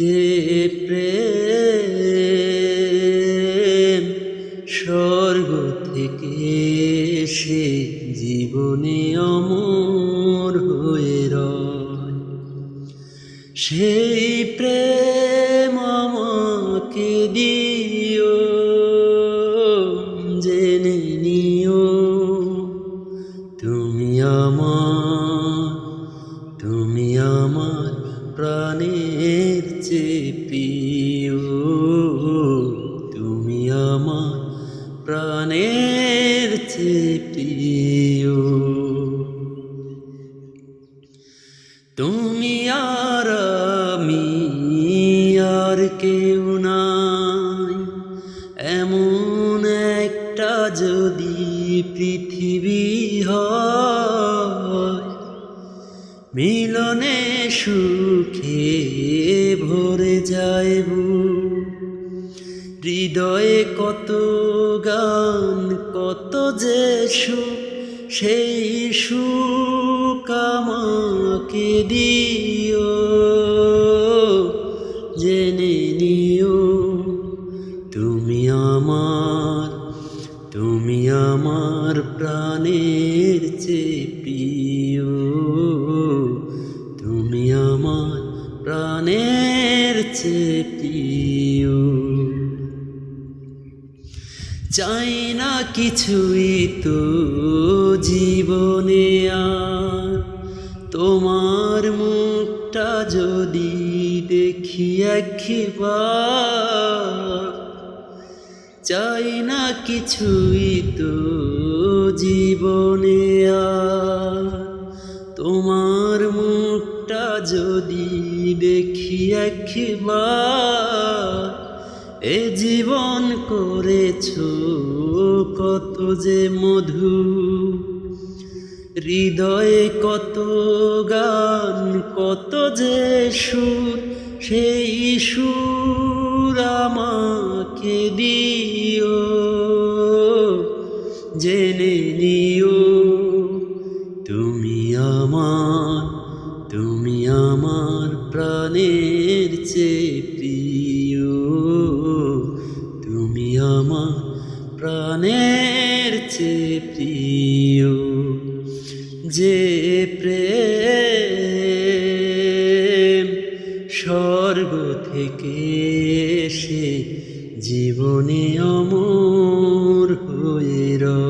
যে প্রেম স্বর্গ থেকে সে জীবনে অমর হয়ে রয়। সেই প্রেম আমাকে দিও, জেনে নিও। তুমি আমার তুমি আমার প্রাণের প্রিয় তুমি আমার প্রাণের প্রিয় তুমি আর আমি আর কেউ নাই, এমন একটা যদি পৃথিবী হয় মিলনে সুখে ভরে যায় হৃদয়ে কত গান, কত যে সুখ, সেই সুখ আমাকে দিও। জেনে নিও, তুমি আমার তুমি আমার প্রাণের প্রিয়। প্রিয়। চাই না কিছুই তো জীবনে তোমার মুখটা যদি দেখি একবার। চাই না কিছুই তো জীবনে তোমার মুখটা যদি দেখি একবার, এ জীবন করেছ কত যে মধু। হৃদয়ে কত গান, কত যে সুর, সেই সুর আমাকে দিও। জেনে নিও প্রাণের চেয়ে প্রিয়। তুমি আমার প্রাণের চেয়ে প্রিয়। যে প্রেম স্বর্গ থেকে সে জীবনে অমর হয়ে রয়